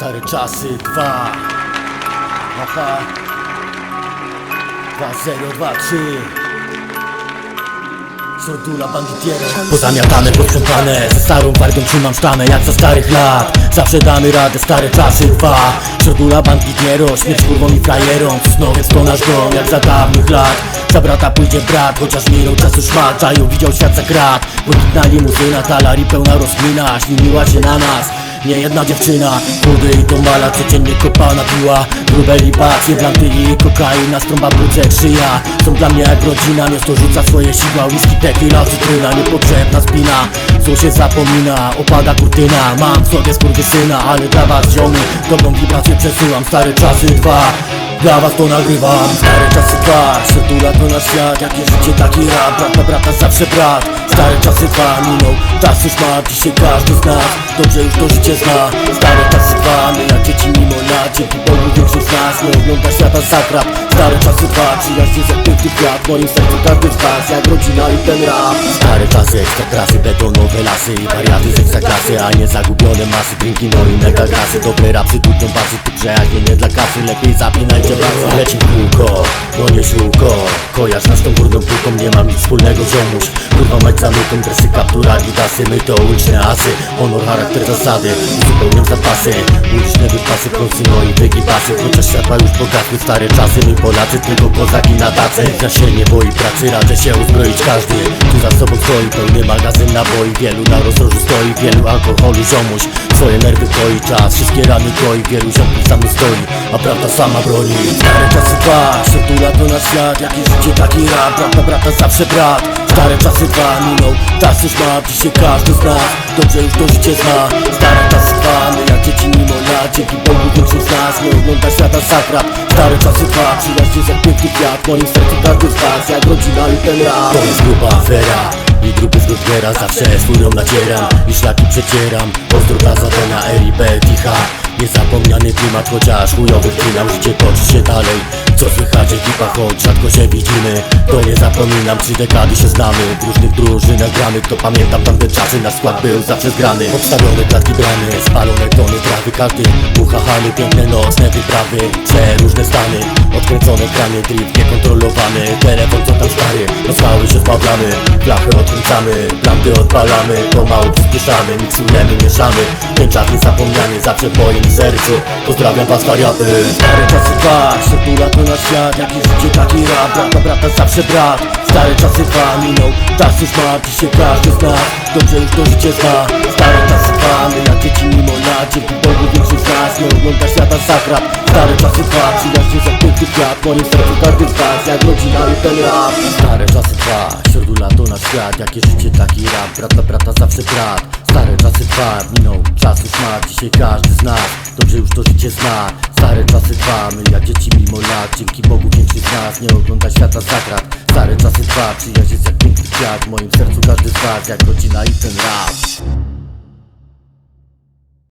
Stare czasy, dwa. Aha Dwa, zero, dwa, trzy. Sordula banditiera. Pozamiatane, posprzątane. Ze starą wargą trzymam sztamę jak za starych lat. Zawsze damy radę, stare czasy, dwa. Sordula banditiero, śmierć kurwą i frajerą Sosnowiec to nasz dom, jak za dawnych lat. Za brata pójdzie brat, chociaż minął czasu szmat Zajął widział świat za krat. Błękitna limuzyna, talari pełna rozkmina. Śliniła się na nas nie jedna dziewczyna, chudy i tombala Codziennie kopana piła. Grube libacje, blanty i kokaina Strąba bucek, szyja Są dla mnie jak rodzina Miasto rzuca swoje sidła Whisky, tequila, cytryna Niepotrzebna spina. Co się zapomina Opada kurtyna. Mam w sobie skurwysyna Ale dla was ziomy Dobrą wibrację przesyłam. Stare czasy dwa dla was to nagrywam. Stare czasy dwa Sertula to nasz świat. Jakie życie taki rap. Brata brata zawsze brat Stare czasy dwa Minął czas już ma Dzisiaj każdy z nas Dobrze już to życie zna. Stare czasy dwa My jak dzieci mimo lat Dzięki Bogu większość z nas Nie ogląda świata za krap Stare czasy dwa jak piękny kwiat W moim sercu każdy z was Jak rodzina i ten rap. Stare czasy ekstrakrasy Betonowe lasy I wariaty z ekstraklasy A nie zagubione masy Drinki no i megagrasy Dobre rapsy Dudną basy Tu przejaźnie nie dla kasy Lepiej zapinajcie basy Leci w Kojarz. Nas tą górną półką Nie mam nic wspólnego ziomuś Kurwa mać zamyką Dresy, kaptura, gidasy My to uliczne asy. Honor, charakter, zasady Uzupełniam zapasy. Uliczne wypasy Kląsy, no i wygibasy. Chociaż światła już pogasły Stare czasy My Polacy Tylko kozaki na tacy. Ja się nie boi pracy Radzę się uzbroić każdy. Tu za sobą stoi Pełny magazyn naboi. Wielu na rozdrożu stoi Wielu alkoholu ziomuś. Swoje nerwy koi czas Wszystkie rany koi. Wielu ziomków mną stoi A prawda sama broni. Stare czasy dwa Sertula to nasz świat Jakie życie taki rap Brata brata zawsze brat. Stare czasy dwa Minął czas już ma. Dzisiaj każdy z nas Dobrze już to życie zna. Stare czasy dwa My jak dzieci mimo lat Dzięki Bogu większość z nas Nie ogląda świata za krat Stare czasy dwa Przyjaźń jak piękny kwiat W moim sercu każdy z was Jak rodzina i ten rap. To jest gruba afera i grupy z Goodgera zawsze swój nacieram I szlaki przecieram. Pozdro dla Zatona, Eri, Ticha Niezapomniany klimat, chociaż chujowy finał. Życie toczy się dalej Co słychać ekipa, choć rzadko się widzimy. To nie zapominam, trzy dekady się znamy. W różnych drużynach gramy, kto pamiętam tamte czasy Nasz skład był zawsze zgrany. Podstawione klatki bramy, spalone tony trawy. Każdy uchachany, piękne nocne wyprawy. Przeróżne stany, odkręcone kranie Drift niekontrolowany, telefon co tam stary Rozwały się wpadamy, flachę odkręcamy Planty odpalamy, pomału przyspieszamy Miksujemy, mieszamy, ten czas niezapomniany Zawsze w moim sercu, pozdrawiam was wariaty. Stare czasy taki rap, brata brata zawsze brat Stare czasy dwa, minął czas już ma Dzisiaj każdy z nas, dobrze już to życie zna. Stare czasy dwa, my jak dzieci mimo lat Dzięki Bogu większość z nas nie ogląda świata za krat Stare czasy dwa, przyjaźń jest jak piękny kwiat W moim sercu każdy z was, jak rodzina i ten rap. Stare czasy dwa, Sordula to nasz świat. Jakie życie taki rap, brata brata zawsze brat. Stare czasy dwa, minął czas już ma Dzisiaj każdy z nas, dobrze już to życie zna Stare czasy dwa, my jak dzieci mimo lat. Dzięki Bogu większość z nas nie ogląda świata za krat Stare czasy dwa, przyjaźń jest jak piękny kwiat W moim sercu każdy z was, jak rodzina i ten rap